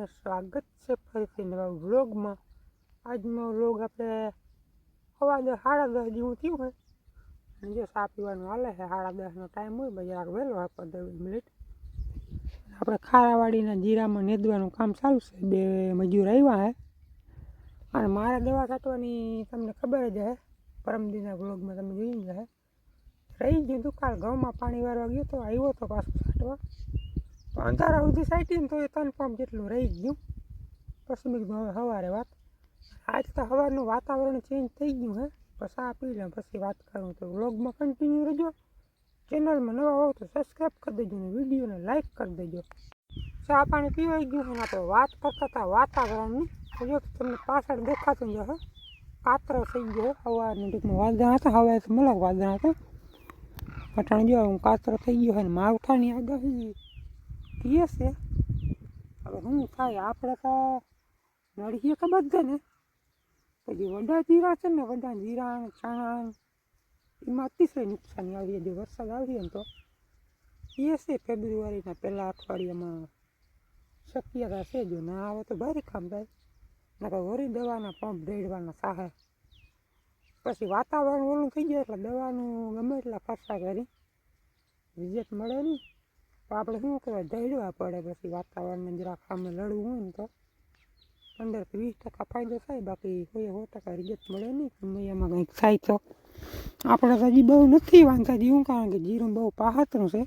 મિત્રોને સ્વાગત છે ફરીથી નવા વ્લોગમાં. આજનો વ્લોગ આપણે સવા દસ સાડા દસ જેવું થયું હોય. અને જો ચા પીવાનું હાલે છે, સાડા દસનો ટાઈમ હોય, બજાર વહેલો હોય પંદર મિનિટ આપણે ખારાવાડીના જીરામાં નેદવાનું કામ ચાલુ છે, બે મજૂર આવ્યા હે અને મારે દવા છાંટવાની તમને ખબર જ હે, પરમદીના વ્લોગમાં તમે જોઈ જ રહી ગયું દુકાળ ઘઉંમાં પાણી વાળવા ગયો તો આવ્યો તો પાછું છાંટવા. તો અંધારા સુધી સાઈટીને તો એ ત્રણ પંપ જેટલું રહી ગયું. પછી મેં હવે સવારે વાત. આજ તો સવારનું વાતાવરણ ચેન્જ થઈ ગયું હે. પછી આ પી લે, પછી વાત કરું તો વ્લોગમાં કન્ટિન્યુ રહેજો. ચેનલમાં નવા હોવ તો સબસ્ક્રાઈબ કરી દેજો ને વિડીયોને લાઇક કરી દેજો. ચા પાણી પીવાઈ ગયું અને આપણે વાત કરતા હતા વાતાવરણની. જો તમને પાછળ દેખાતું જ હે કાતરો થઈ ગયો સવારની ટૂંકમાં વાદણા હતા. હવે મલક વાદણા હતા. પટાણ જો હું કાતરો થઈ ગયો હોય ને માવઠાની આગાહી. કીએ છે. હવે શું થાય આપણે તો નડીએ કે બધાને? પછી વડા જીરા છે ને, વડા જીરા ચણા એમાં અતિશય નુકસાની આવી જે વરસાદ આવીએ ને તો એ છે ફેબ્રુઆરીના પહેલા અઠવાડિયામાં. શક્યતા છે જો ના આવે તો ભારે કામ થાય. નકર વરી દવાના પંપ રેડવાના સાહે. પછી વાતાવરણ ઓલું થઈ જાય એટલે દવાનું ગમે એટલા ખર્ચા કરી. રિઝલ્ટ મળે નહીં. તો આપણે શું કહેવાય? દોડવા પડે પછી વાતાવરણને જરાક સામે લડવું હોય ને તો. પંદરથી વીસ ટકા ફાયદો થાય, બાકી કોઈ સો ટકા રિઝલ્ટ મળે નહીં. પણ એમાં કંઈક થાય તો. આપણે તો હજી બહુ નથી વાંધા જીવું કારણ કે જીરું બહુ પાહતરું છે.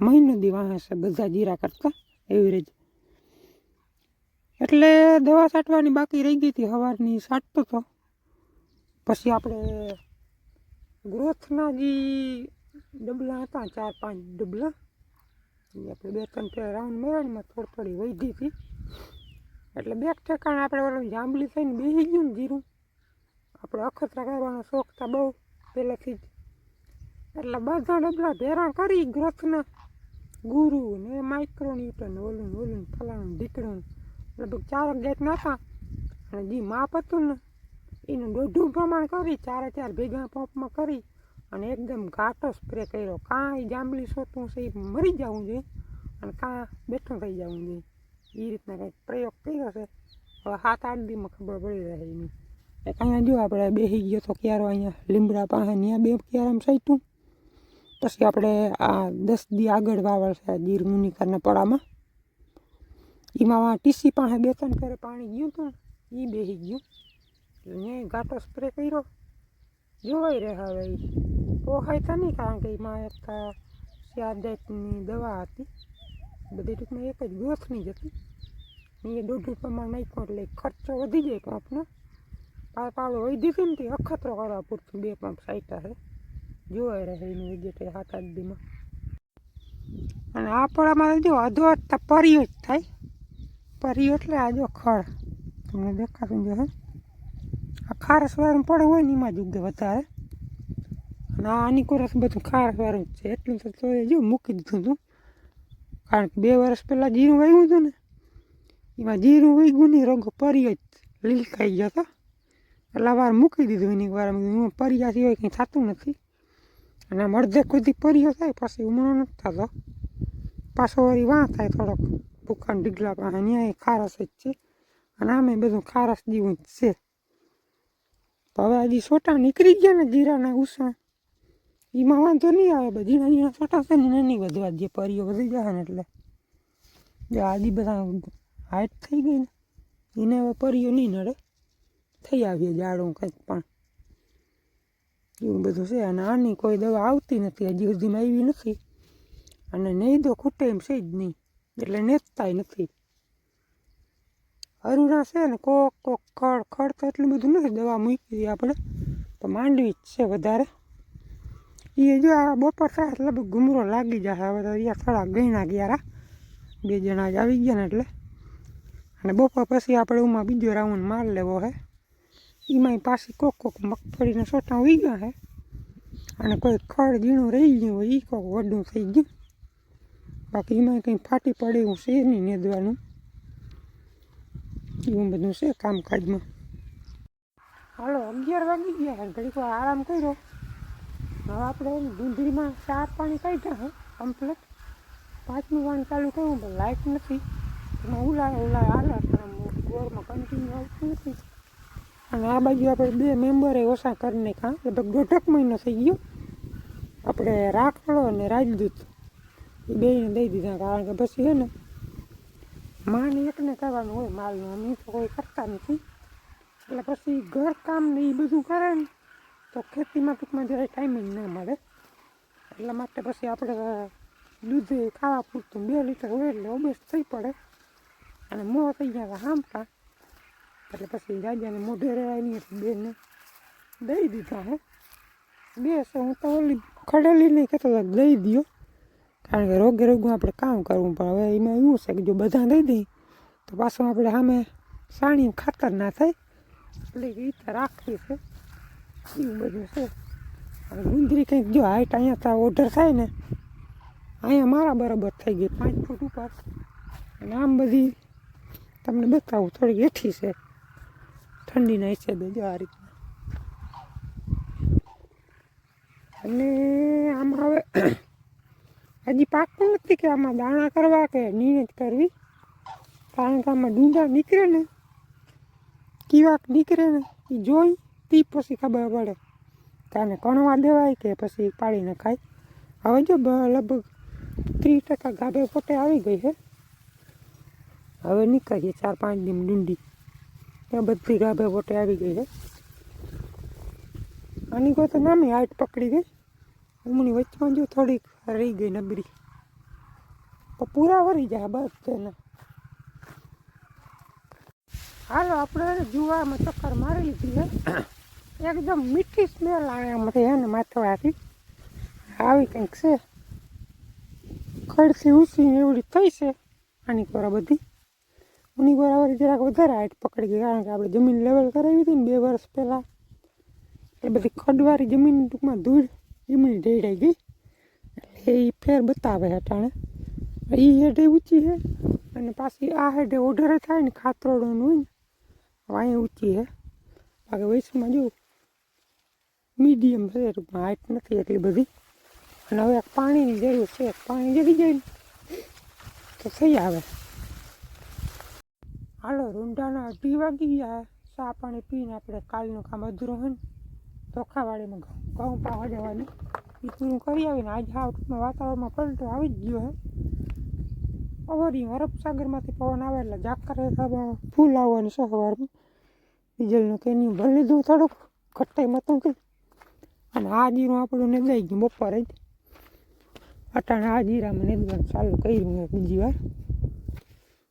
મહિનો દી વાહે બધા જીરા કરતાં એવરેજ એટલે દવા છાંટવાની બાકી રહી ગઈ હતી સવારની છાંટતો હતો પછી આપણે ગ્રોથના જે ડબલા હતા, ચાર પાંચ ડબલા. આપણે બે ત્રણ ચાર રાઉન્ડ મેળવીમાં થોડી થોડી વધી હતી. એટલે બે ઠેકાણે આપણે ઓલું જાંબલી થઈને બેસી ગયું ને જીરું. આપણે અખતરા કરવાનો શોખ હતા બહુ પહેલેથી જ. એટલે બધા ડબલા ભેરા કરી ગ્રોથના ગુરુ ને માઇક્રોન્યુટન ઓલું ઓલું ફલાણું ઢીકણું લગભગ ચાર ગેટ નહોતા અને જે માપ હતું ને, એનું દોઢું પ્રમાણ કરી, ચારે ચાર ભેગા પંપમાં કરી. અને એકદમ ઘાટો સ્પ્રે કર્યો. કાં એ જાંબલી સોતું છે એ મરી જવું જોઈએ અને કાં બેઠું થઈ જવું જોઈએ. એ રીતના કંઈક પ્રયોગ કર્યો છે. હવે સાત આઠ દીમાં ખબર પડી રહે એની. એ અહીંયા જો આપણે બેસી ગયો તો ક્યારો અહીંયા લીમડા પાસે ત્યાં બે ક્યારામાં સાઈટું પછી આપણે આ દસ દી આગળ વાવલ છે ગીર મુનિકારના પડામાં. એમાં ટીસી પાસે બે ત્રણ કરે પાણી ગયું હતું એ બેસી ગયું. ત્યાં ઘાટો સ્પ્રે કર્યો. જોવાઈ રહે હવે એ પોહાય તો નહીં કારણ કે એમાં એક ચાર દવા હતી બધી ટૂંકમાં એક જ ગોથની જ હતી એ દોઢ રૂપિયામાં નાખ્યો એટલે ખર્ચો વધી જાય પંપનો પાળો વધી હતી ને તે અખતરો કરવા પૂરતું બે પંપ સાઈટા છે જોવાઈ રહે એનું વિજેટ સાત આઠ દીમાં અને આ પડામાં જો અધો પરિયો જ થાય પરિયો એટલે આજો ખળ તમને દેખાતું જો હે આ ખારસ વાળું પડે હોય ને એમાં જ ઉગે વધારે આ આની કોરસ બધું ખારસ વાળું જ છે. એટલું તો તો જો મૂકી દીધું હતું કારણ કે બે વર્ષ પહેલાં જીરું વાવ્યું હતું ને, એમાં જીરું વાગ્યું નહીં રોગો પરિયો જ લીલકાઈ ગયો હતો. એટલે વાર મૂકી દીધું એની વાર. હું પરિયાથી સિવાય કંઈ થતું નથી. અને આમ અડધે કુદી પરિયો થાય, પછી ઉમણો નથી થતો. પાછો વળી વાં થાય થોડોક. ભૂખાન ડીગલા પાસે ત્યાં ખારસ જ છે. અને આમે બધું ખારસ જેવું જ છે. હવે હજી છોટા નીકળી ગયા ને જીરાના ઉસણ. એમાં વાંધો નહીં આવે, બધી ઝીણા છોટા છે ને નહીં વધવા દે પરીઓ વધી જાય ને એટલે. જે આદિ બધા હાઈટ થઈ ગઈ ને, એને હવે પરીઓ નહીં નડે. થઈ આવીએ જાડું કંઈક પણ. એવું બધું છે, અને આની કોઈ દવા આવતી નથી, હજી સુધીમાં આવી નથી. અને નહીં તો ખૂટે એમ છે જ નહીં, એટલે નેતતાય નથી. અરુણા છે ને, કોક કોક ખડ ખડ તો એટલું બધું નથી દવા મૂકી દીધી આપણે, તો માંડવી જ છે વધારે. એ જો આ બપોર થાય એટલે ઘૂમરો લાગી જશે હવે તો અહીંયા થોડા ગયણા ગયા બે જણા જ આવી ગયા ને એટલે. અને બપોર પછી આપણે ઉમાં બીજો રાઉન્ડ માર લેવો હે. એમાંય પાછી કોક કોક મગફળીના સોટા ઉઈ ગયા હે. અને કોઈ ખડ ઝીણું રહી ગયું હોય એ કોક વડું થઈ ગયું. બાકી એમાં કંઈ ફાટી પડે એવું છે નહીં નેદવાનું. એવું બધું છે કામકાજમાં. હાલો, અગિયાર વાગી ગયા ઘડીક આરામ કર્યો. હવે આપણે ડુંગળીમાં ચાર પાણી કઈ હે કમ્પ્લેટ પાંચમું વાણ ચાલુ કર્યું, પણ લાઇટ નથી. એમાં ઉલાય ઉલાય હાલે પણ ગોળમાં કન્ટિન્યુ આવતું નથી. અને આ બાજુ આપણે બે મેમ્બરે ઓછા કરી નાખ્યા લગભગ દોઢક મહિનો થઈ ગયો. આપણે રાખડો અને રાજદૂત. એ બેને દઈ દીધા, કારણ કે પછી છે ને, માને એકને કરવાનું હોય, માલનું, અમે તો કોઈ કરતા નથી. એટલે પછી ઘર કામ ને એ બધું કરે ને તો ખેતીમાં ટૂંકમાં જરાય ટાઈમિંગ ના મળે. એટલા માટે પછી આપણે દૂધ ખાવા પૂરતું બે લીટર હોય એટલે ઓબેસ થઈ પડે. અને મોં થઈ ગયા હામતા એટલે પછી રાજાને મોઢે રહેવાની હતી બેને. દઈ દીધા હે. બે હું તો ઓલી ખડેલી નહીં કહેતો દઈ દો કારણ કે રોગે રોગું આપણે કામ કરવું પણ હવે એમાં એવું છે કે જો બધા દઈ દઈ તો પાછું આપણે સામે સાણી ખાતર ના થાય. એટલે એ રીતે રાખવી છે. એવું બધું છે. હવે ગુંદરી કંઈક જો હાઈટ અહીંયા તા ઓર્ડર થાય ને, અહીંયા મારા બરાબર થઈ ગઈ, પાંચ ફૂટ ઉપર. અને આમ બધી તમને બતાવું થોડી હેઠી છે. ઠંડીના હિસાબે જો આ રીતના. અને આમાં હવે હજી પાકતું નથી કે આમાં દાણા કરવા કે નિયત કરવી. કારણ કે આમાં ડુંડા નીકળે ને, કીવાક નીકળે ને એ જોઈ તે પછી ખબર પડે. આને કણવા દેવાય કે પછી પાડીને ખાય. હવે જો લગભગ ત્રીસ ટકા ગાભે પોતે આવી ગઈ છે. હવે નીકળીએ ચાર પાંચ દિન ડુંડી. એ બધી ગાભે પોતે આવી ગઈ છે. આની કોઈ તો નામી હાઈટ પકડી ગઈ. ઉમની વચમાં જો થોડીક રહી ગઈ નબળી. તો પૂરા વરી જાય બસ તેને. હાલો, આપણે જુવામાં ચક્કર મારી લીધી છે. એકદમ મીઠી સ્મેલ આવે આમાંથી એને માથવાથી આવી કંઈક છે. ખડથી ઉસીને એવડી થઈ છે આની કોરા બધી. ઉની કોરા જરાક વધારે હાઈટ પકડી ગઈ, કારણ કે આપણે જમીન લેવલ કરાવી હતી ને બે વર્ષ પહેલાં. એ બધી ખડવારી જમીન ટૂંકમાં ધૂળ, જમીન ઢેડાઈ ગઈ. એટલે એ ફેર બતાવે હટાણે એ હેઠે ઊંચી છે અને પાછી આ હેઠે ઓઢરે થાય ને ખાતરોડોનું હોય ને અહીંયા ઊંચી છે. બાકી વૈશ્વમાં જો મીડિયમ છે ટૂંકમાં હાઈટ નથી એટલી બધી. અને હવે પાણીની જરૂર છે પાણી જરી જાય ને, તો થઈ આવે. હાલો, રૂંઢાના અઢી વાગી ગયા. ચા પાણી પીને આપણે કાલનું કામ અધૂરું હોય ને ચોખાવાડીમાં ઘઉં ઘઉં પાવા જવાનું. એ પૂરું કરી આવીને આજે આ ટૂંકમાં વાતાવરણમાં પલટો આવી જ ગયો હે. અવારી અરબ સાગરમાંથી પવન આવે એટલે જાકર ફૂલ આવવાની છે સવારમાં. ડીઝલનું કેન્યુ ભરી લીધું થોડુંક ઘટાઈ મતું કે અને આ જીરું આપણું નેદાઈ ગયું બપોરે જ. અટાણે આ જીરામાં નેદવાનું ચાલુ કર્યું બીજી વાર.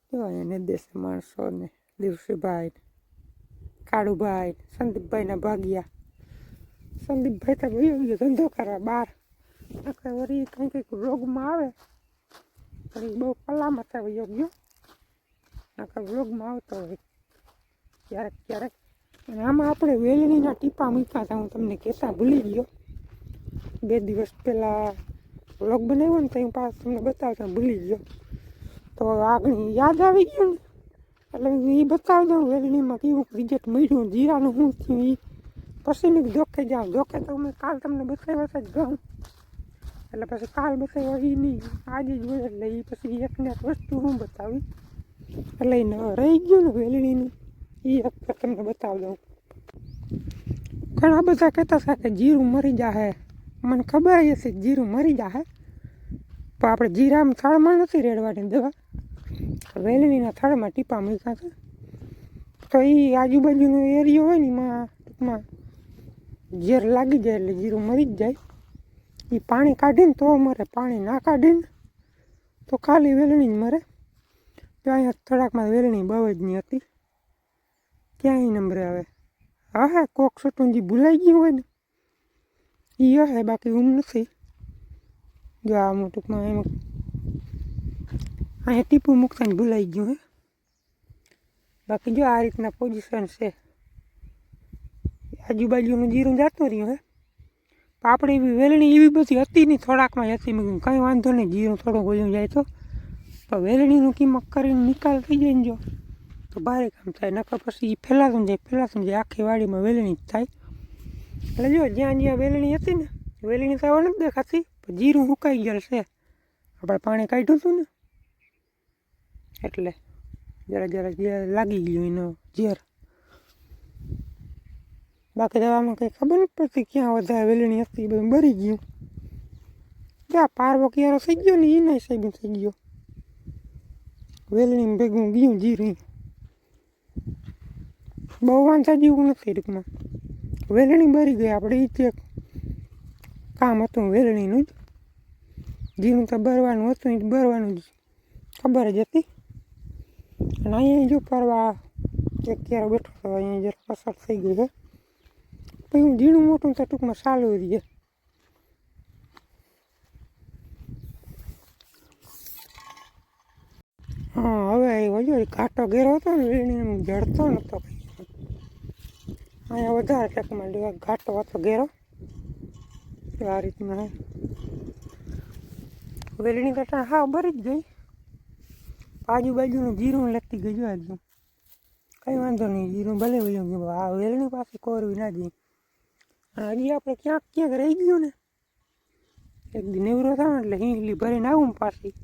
જોવાને નેદેશે માણસોને દિવસીભાઈ કાળુભાઈ, સંદીપભાઈના ભાગ્યા. સંદીપભાઈ તો ભાઈ ગયો, ધંધો કરવા બહાર. નકર વળી કંઈક કંઈક રોગમાં આવે. વળી બહુ કલામત વયો યોગ્ય નકર રોગમાં આવતો હોય. ક્યારેક ક્યારેક અને આમાં આપણે વેલણીના ટીપા મૂક્યા હતા, હું તમને કહેતા ભૂલી ગયો. બે દિવસ પહેલાં વ્લોગ બનાવ્યો ને તો હું પાછું તમને બતાવતા ભૂલી ગયો. તો આગળ યાદ આવી ગયું ને? એટલે એ બતાવી દઉં, વેલણીમાં કેવું રિઝલ્ટ મળ્યું જીરાનું શું થયું એ પછી જોકે જાઉં જોખે તો મેં કાલ તમને બતાવ્યા જ ઘઉં એટલે પછી કાલ બતાવ્યો એ નહીં, આજે જ હોય એટલે એ પછી એકને એક વસ્તુ હું બતાવી. એટલે એને રહી ગયું ને વેલણીનું. એ એક તમને બતાવી દઉં ઘણા બધા કહેતા હતા કે જીરું મરી જાહે. મને ખબર જ હશે જીરું મરી જાહે. પણ આપણે જીરામાં થાળમાં નથી રેડવાની દવા. વેલણીના થાળમાં ટીપા મૂક્યા હતા તો એ આજુબાજુનો એરિયો હોય ને એમાં ટૂંકમાં ઝેર લાગી જાય એટલે જીરું મરી જ જાય. એ પાણી કાઢીને તો મરે, પાણી ના કાઢીને તો ખાલી વેલણી જ મરે. તો અહીંયા થોડાકમાં વેલણી બહુ જ નહીં હતી. ક્યાંય નંબરે આવે? હા હા, કોક સટુંજી ભૂલાઈ ગયું હોય ને. એ હશે બાકી ઊંઘ નથી. જો આ આમ ટૂંકમાં એમ અહીંયા ટીપું મૂકતાને ભૂલાઈ ગયું હે. બાકી જો આ રીતના પોઝિશન છે. આજુબાજુનું જીરું જાતું રહ્યું હે. પણ આપણે એવી વેલણી એવી બધી હતી નહીં, થોડાકમાં હતી. મેં કંઈ વાંધો નહીં, જીરું થોડું ગોલ્યું જાય તો વેલણીનું કિંમત કરીને નિકાલ થઈ જાય ને જો. તો કામ થાય. નકર પછી એ ફેલાતું જાય ફેલાતું જાય આખી વાડીમાં વેલણી જ થાય. એટલે જો જ્યાં જ્યાં વેલણી હતી ને, વેલણી તો નથી દેખાતી, પણ જીરું સુકાઈ ગયેલ છે. આપણે પાણી કાઢ્યું હતું ને, એટલે જરા જરા જે લાગી ગયું એનો ઝેર. બાકી દવામાં કંઈ ખબર નથી પડતી ક્યાં વધારે વેલણી હતી બધું બરી ગયું. જ્યાં પારવો ક્યારો થઈ ગયો ને એ નહીં સાહેબ થઈ ગયો. વેલણી ભેગું ગયું જીરું. બહુ વાંચા જેવું નથી ટૂંકમાં. વેલણી બરી ગઈ, આપણે એ તે કામ હતું વેલણીનું જ. જીરું તો ભરવાનું હતું એ ભરવાનું જ ખબર જ હતી. અને અહીંયા જો પરવા એક ક્યારે બેઠો હતો, અહીંયા જરા પસાર થઈ ગયું છે. પછી હું ઝીણું મોટું તો ટૂંકમાં ચાલુ રહીએ હા, હવે આવ્યો જો ઘાટો ઘેરો હતો ને એમ જડતો નહોતો અહીંયા વધારે ટેકમાં લેવા ઘાટો હતો ઘેરો. આ રીતના વેલણી કરતા હા, ભરી જ ગઈ આજુબાજુનું જીરું ગઈ જો આજુ કંઈ વાંધો નહીં, જીરું ભલે વયું ગયું. આ વેલણી પાસે કોરવી ના જઈ હજી આપણે ક્યાંક ક્યાંક રહી ગયું ને. એક નેવરો થાય એટલે હિંગલી ભરીને આવું પાછી.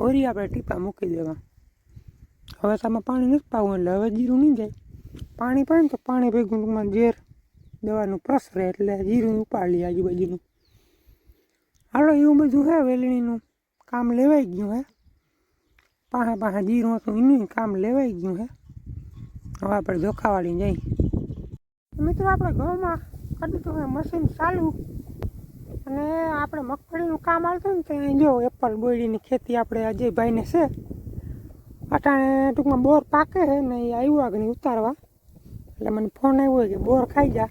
વળી આપણે ટીપા મૂકી દેવા. હવે તમે પાણી નથી પાવું, એટલે હવે જીરું નહીં જાય. પાણી પડે ને તો પાણી ભેગું ટૂંકમાં ઝેર દવાનું પ્રસરે એટલે જીરું ઉપાડી આજુબાજુનું. હાલો, એવું બધું હે વેલણીનું. કામ લેવાઈ ગયું હે. પાસે પાસે જીરું હતું, એનું કામ લેવાઈ ગયું હે. હવે આપણે જોખાવાળી જઈ. મિત્રો, આપણે ઘઉંમાં કરી દીધું મશીન ચાલુ. અને આપણે મગફળીનું કામ આવતું ને તો જો એપલ બોયડીની ખેતી આપણે અજયભાઈને છે. અટાણે ટૂંકમાં બોર પાકે છે ને એ આવ્યું આગળ ઉતારવા. એટલે મને ફોન આવ્યો કે બોર ખાઈ જા.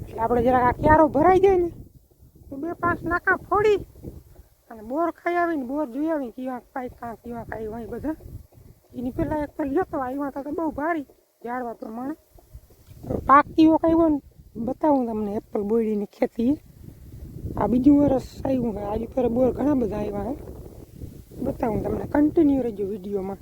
એટલે આપણે જરાક આ ક્યારો ભરાઈ જાય ને, તો બે પાંચ નાકા ફોડી અને બોર ખાઈ આવીને, બોર જોઈ આવીને કીવા કાંઈ કાં કીવા કાંઈ હોય બધા. એની પહેલાં એક પર જતો આવ્યા હતા તો બહુ ભારી ઝાડવા પ્રમાણે. પાક કીવો કાંઈ ને, બતાવું તમને એપલ બોયડીની ખેતી. આ બીજું વરસ આવ્યું આજુ ફેર બોર ઘણા બધા આવ્યા હે બતાવું તમને કન્ટિન્યુ રહેજો વિડીયોમાં.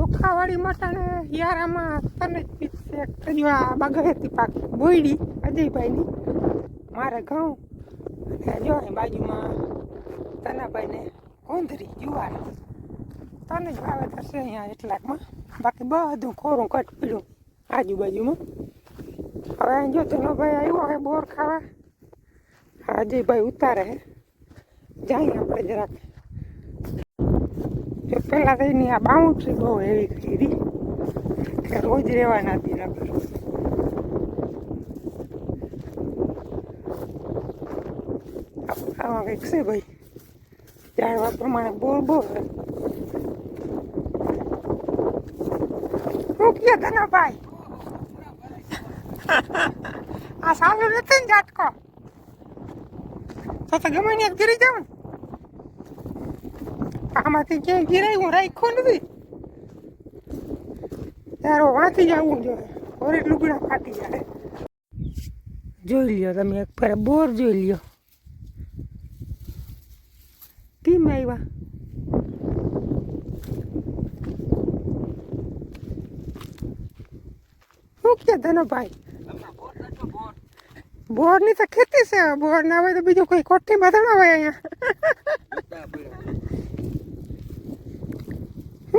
ચોખાવાળી મટાને યારામાં તને જ પીછે આ બાગાયતી પાક બોયડી અજયભાઈની. મારે ઘઉં અને જો બાજુમાં તનાભાઈને કોંધરી જુવાર. તને જ વાવેતર છે અહીંયા એટલાકમાં. બાકી બધું ખોરું કટ પીડ્યું આજુબાજુમાં. હવે અહીં જો ધનોભાઈ આવ્યો હવે બોર ખાવા. અજયભાઈ ઉતારે જાય આપણે જરાક તો એની આ બાઉન્ડ્રી બહુ એવી કરી કે રોજ રહેવાના હતી રબર આમાં કંઈક છે ભાઈ? જાણવા પ્રમાણે બોલ બોલ શું કહે તને ભાઈ? આ સારું નથી ને ઝાટકો? તો તો ગમે ને ગીરી જાવ ને. આમાંથી ક્યાંય ગીરાય હું રાખ્યું નથી. ત્યારે વાંચી જવું જોઈએ. ઓરી લુગડા ફાટી જાય. જોઈ લ્યો તમે એક ફેર બોર જોઈ લ્યો. કેમ આવ્યા? શું કે ધનો ભાઈ બોરની તો ખેતી છે બોર ના હોય તો બીજું કોઈ કોઠી બાંધણા હોય અહીંયા.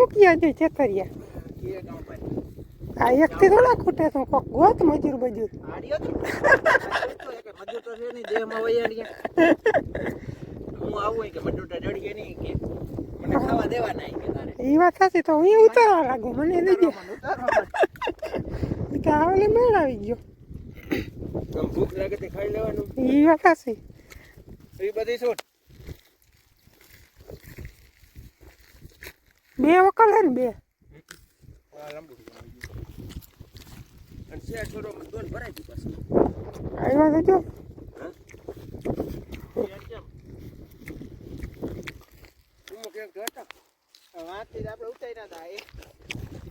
શું કિયા છે ચેતરિયા આ એકથી થોડા ખૂટે તો કોક ગોત મજૂર મજૂર મજૂર તો છે નહીં દેહમાં વૈયાડીએ હું આવું કે મજૂર તો જડીએ નહીં કે મને ખાવા દેવા નહીં કે તારે એ વાત સાચી તો હું ઉતારવા લાગુ મને દેજે કે આવલે મેળ આવી ગયો ભૂખ લાગે તે ખાઈ લેવાનું. એ વાત સાચી. એ બધી છૂટ બે વકલ હે ને બે. આવ્યા તો જો.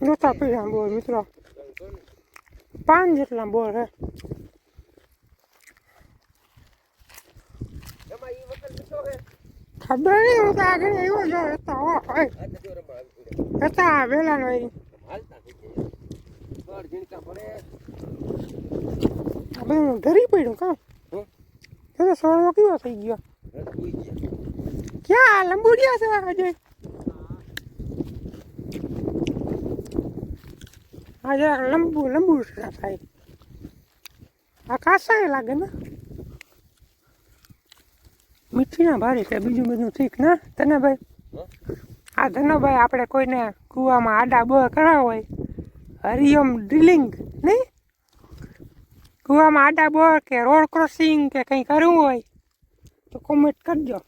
નહોતા પીડા બોર મિત્રો. પાંચ જેટલા બોર હે. ખબર નહીં, હું તો આગળ આવ્યો જ હતા હોય હતા વેલા નો હું ધરી પડ્યું કામ. હો? સવારમાં કેવો થઈ ગયો? ક્યાં? લંબુડિયા છે આજે આજે લંબુ લંબુ ભાઈ આ કાસા લાગે ને. મીઠી ના ભારી છે બીજું બધું ઠીક ના? તને ભાઈ? આ ધનોભાઈ આપણે કોઈને કૂવામાં આડા બોર કરાવ હોય. હરિયમ ડ્રિલિંગ નહીં? કૂવામાં આડા બોર કે રોડ ક્રોસિંગ કે કંઈ કરવું હોય તો કોમેન્ટ કરજો.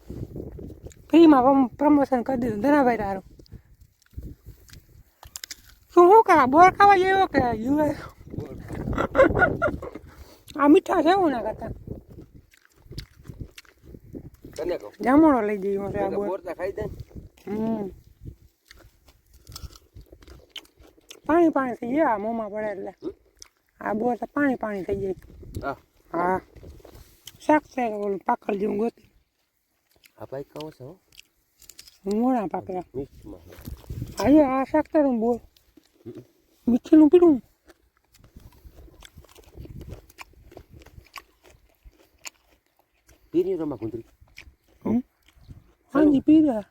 ફ્રીમાં પ્રમોશન કરી દીધું ધનાભાઈ તારું. શું શું કરા બોર ખાવા જેવો કે યુએ? આ મીઠા છે હું ના કરતા. જામણો લઈ જઈએ બોર. ખાઈ દે હમ. પાણી પાણી થઈ ગયા. મોમાં પડે એટલે આ બોર તો પાણી પાણી થઈ જાય. હા. હા. શાક છે ઓલું પાકળ જેવું ગોતી. આ ભાઈ કહો છો મોડા પાકડા. આજે આ શાક તારું બોલ મીઠીનું પીડું પીરી રમા કુંદરી હાજી પીરા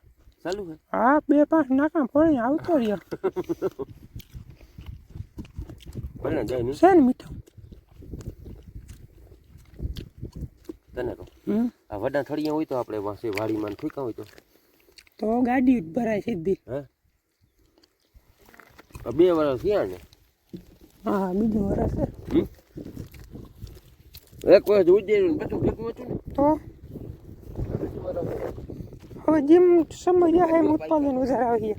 ચાલુ હે હા બે પાંચ નાકા ફોડી આવતો રહ્યો. ભલે જાય નહીં છે ને મીઠું તને કહું આ વડા થળિયા હોય તો આપણે પાસે વાડીમાં ઠીકા હોય તો તો ગાડી ભરાય સીધી હા બે વર્ષ થયા ને હા બીજું વરસ છે? એક વર્ષ ઉજ્જૈન બધું ભેગું હતું ને તો હવે જેમ સમય જાય એમ ઉત્પાદન વધારે આવીએ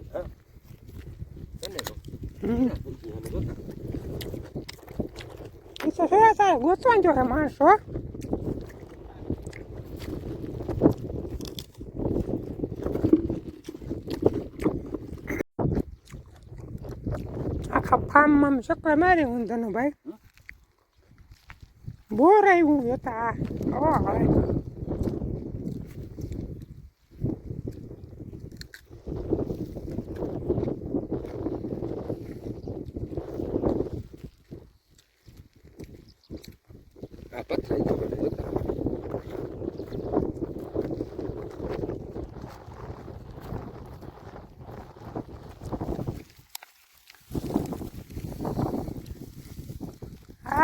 તને કહું હમ થઈ ગયા અને જોતા. એ તો સરસ આવે ગોતવાનું જો હે. માણસો આખા ફાર્મમાં ચક્કર મારી હું તને ભાઈ બોર આવ્યું ઓ હવે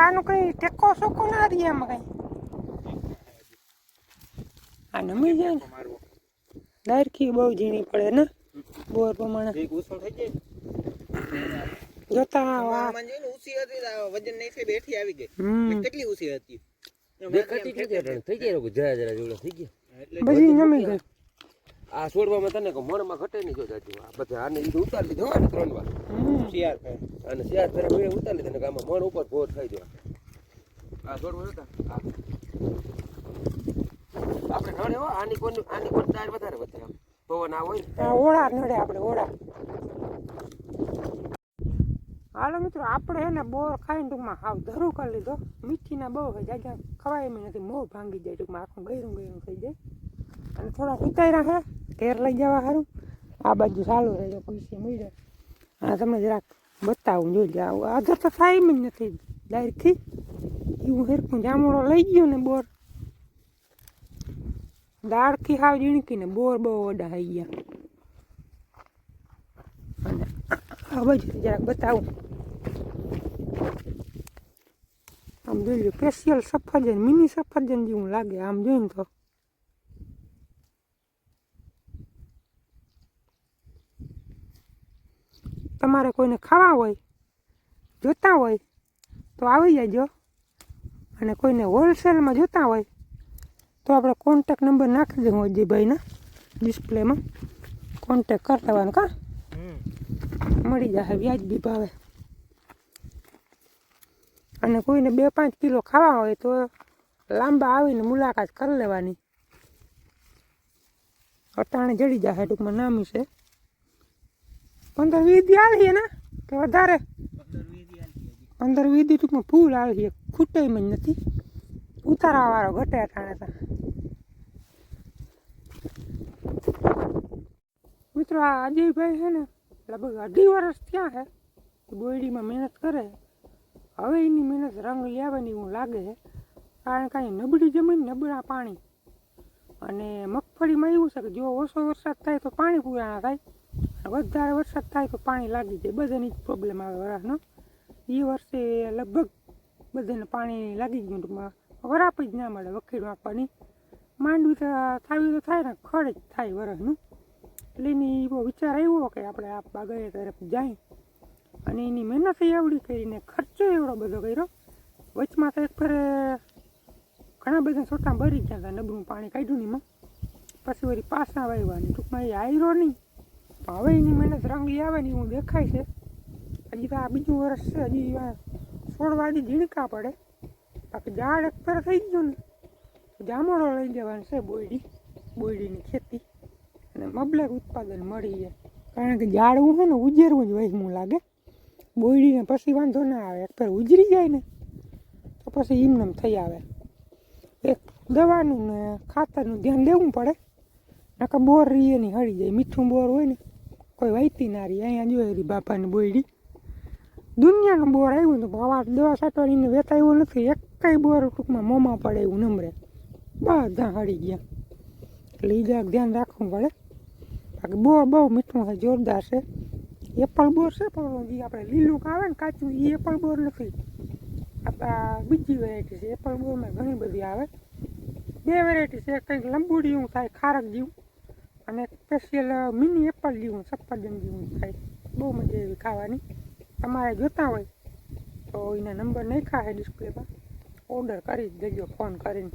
આનું કઈ ટેકો સોકો ના રહી એમાં કઈ. આ નમી જાય ને. ડાયરખી બહુ ઝીણી પડે ને બોર પ્રમાણે. એક ઉસળ થઈ જાય જોતા વજન નહીં થઈ બેઠી આવી ગઈ. કેટલી ઊંચી હતી? થઈ લોકો જરા જરા જોડે થઈ ગયા બધી નમી ગઈ. આ છોડવામાં તને કહું મોણમાં ઘટે નહીં જો જાજુ. આ બધા આને ઈ ઉતારી લીધો ને ત્રણ વાર. શિયાર થાય. અને શિયાર ફેરા મેળે ઉતારી લીધો ને કે આમાં મોણ ઉપર ભોર થઈ જાય આ છોડવા હતા આ આપણે નડે હો આની કોણ આની કોણ તાર વધારે વધે આમ. પવન આ હોય ઓળા નડે આપણે ઓળા. હાલો મિત્રો આપણે એને બોર ખાઈને ટૂંકમાં હાવ ધરું કરી લીધો. મીઠીના બહુ હોય જાગ્યા ખવાય એમ નથી મોં ભાંગી જાય ટૂંકમાં આખું ગયરું ગયરું થઈ જાય. અને થોડા ઉતાર્યા છે ઘેર લઈ જવા સારું આ બાજુ ચાલુ રહેજો, પૈસા મળે. હા તમને જરાક બતાવું જોઈ આવું આધર તો થાય એમ જ નથી. ડાયરેક્ટથી એવું હેરકું જામડો લઈ ગયો ને બોર. દાળથી હાવ જીણકીને બોર બહુ ઓડા થઈ ગયા. અને આ બાજુ જરાક બતાવું. આમ જોઈ લો સ્પેશિયલ સફરજન મિની સફરજન જેવું લાગે, આમ જોઈને તો. તમારે કોઈને ખાવા હોય, જોતા હોય, તો આવી જજો. અને કોઈને હોલસેલમાં જોતા હોય, તો આપણે કોન્ટેક નંબર નાખી દઉં અજયભાઈના ડિસ્પ્લેમાં કોન્ટેક કરી દેવાનું કા. મળી જશે વ્યાજબી ભાવે. અને કોઈને બે પાંચ કિલો ખાવા હોય, તો લાંબા આવીને મુલાકાત કરી લેવાની. અટાણે જડી જશે ટૂંકમાં, નામી છે. પંદર વીસ દી આવીએ ને કે વધારે. પંદર વીસ ટૂંકમાં ફૂલ આવી ખૂટે જ નથી. ઉતારવાવાળો ઘટે ટાણે તો. મિત્રો, આ અજયભાઈ છે ને, લગભગ અઢી વર્ષ ત્યાં છે બોયડીમાં મહેનત કરે હવે એની મહેનત રંગ લેવાની એવું લાગે છે કારણ કે અહીં નબળી જમીન, નબળા પાણી. અને મગફળીમાં એવું છે કે જો ઓછો વરસાદ થાય તો પાણી પૂરા થાય. વધારે વરસાદ થાય તો પાણી લાગી જાય. બધાની જ પ્રોબ્લેમ આવે વરાહનો એ વર્ષે લગભગ બધાને પાણી લાગી ગયું ટૂંકમાં વરાપ જ ના મળે વકીલ આપવાની માંડવી તો થાવી તો થાય ને ખડ જ થાય વરસનું એટલે એની એવો વિચાર આવ્યો કે આપણે આ બાગાયત તરફ જાય. અને એની મહેનત એવડી કરીને ખર્ચો એવડો બધો કર્યો. વચમાં તો એક ફરે ઘણા બધા છોટા ભરી ગયા હતા, નબળું પાણી કાઢ્યું નહીં પછી વળી પાછા વાવ્યા ટૂંકમાં એ આયરો નહીં. પણ હવે એની મહેનત રંગી આવે ને એવું દેખાય છે. હજી તો આ બીજું વર્ષ છે, હજી આ છોડવા ઝીણકા પડે. બાકી ઝાડ એક ફેર થઈ ગયું ને જામોડો લઈ જવાનું છે બોયડી. બોયડીની ખેતી. અને મબલક ઉત્પાદન મળી જાય. કારણ કે ઝાડવું છે ને, ઉજેરવું જ વહેમું લાગે. બોયડીને પછી વાંધો ના આવે. એક ફેર ઉજરી જાય ને, તો પછી એમનેમ થઈ આવે. એક દવાનું ને ખાતરનું ધ્યાન દેવું પડે. નકર બોર રહીએ નહીં હળી જાય, મીઠું બોર હોય ને, કોઈ વાઈતી ના રહી. અહીંયા જોઈ રહી બાપાની બોયડી દુનિયાનું બોર આવ્યું તો આવા દવા છાંટવાની વેતાયું નથી. એક કઈ બોર ટૂંકમાં મોંમાં પડે એવું નમરે. બધા હળી ગયા. એટલે એ જરાક ધ્યાન રાખવું પડે. બાકી બોર બહુ મીઠું છે, જોરદાર છે. એપલ બોર છે પણ જે આપણે લીલું આવે ને કાચું એ એપલ બોર નથી. આપણા બીજી વેરાયટી છે. એપલ બોરમાં ઘણી બધી આવે. બે વેરાયટી છે. કંઈક લંબુડી જેવું થાય ખારક જેવું. અને સ્પેશિયલ મિની એપલ જેવું સફરજન જેવું થાય બહુ મજા એવી ખાવાની. તમારે જોતા હોય તો એના નંબર નાખ્યા છે ડિસ્પ્લેમાં ઓર્ડર કરી દેજો ફોન કરીને.